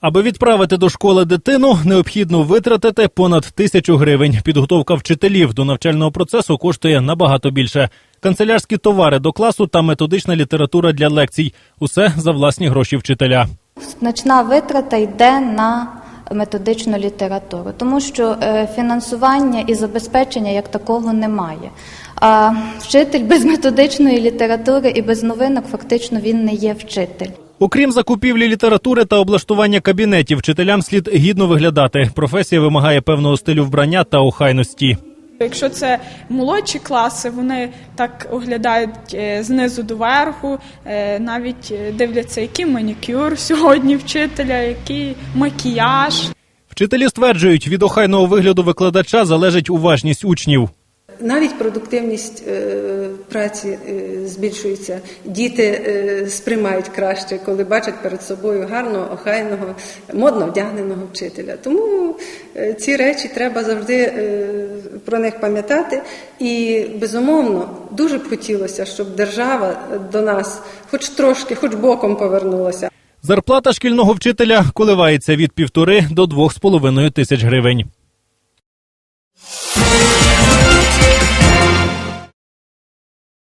Аби відправити до школи дитину, необхідно витратити понад тисячу гривень. Підготовка вчителів до навчального процесу коштує набагато більше. Канцелярські товари до класу та методична література для лекцій усе за власні гроші вчителя. Значна витрата йде на методичну літературу, тому що е, фінансування і забезпечення як такого немає. А вчитель без методичної літератури і без новинок фактично він не є вчитель. Окрім закупівлі літератури та облаштування кабінетів, вчителям слід гідно виглядати. Професія вимагає певного стилю вбрання та охайності. Якщо це молодші класи, вони так оглядають е, знизу до верху, е, навіть е, дивляться, який манікюр сьогодні вчителя, який макіяж. Вчителі стверджують, від охайного вигляду викладача залежить уважність учнів. Навіть продуктивність е, праці е, збільшується. Діти е, сприймають краще, коли бачать перед собою гарного, охайного, модно вдягненого вчителя. Тому ці речі треба завжди про них пам'ятати. І безумовно дуже б хотілося, щоб держава до нас, хоч трошки, хоч боком повернулася. Зарплата шкільного вчителя коливається від півтори до двох з половиною тисяч гривень.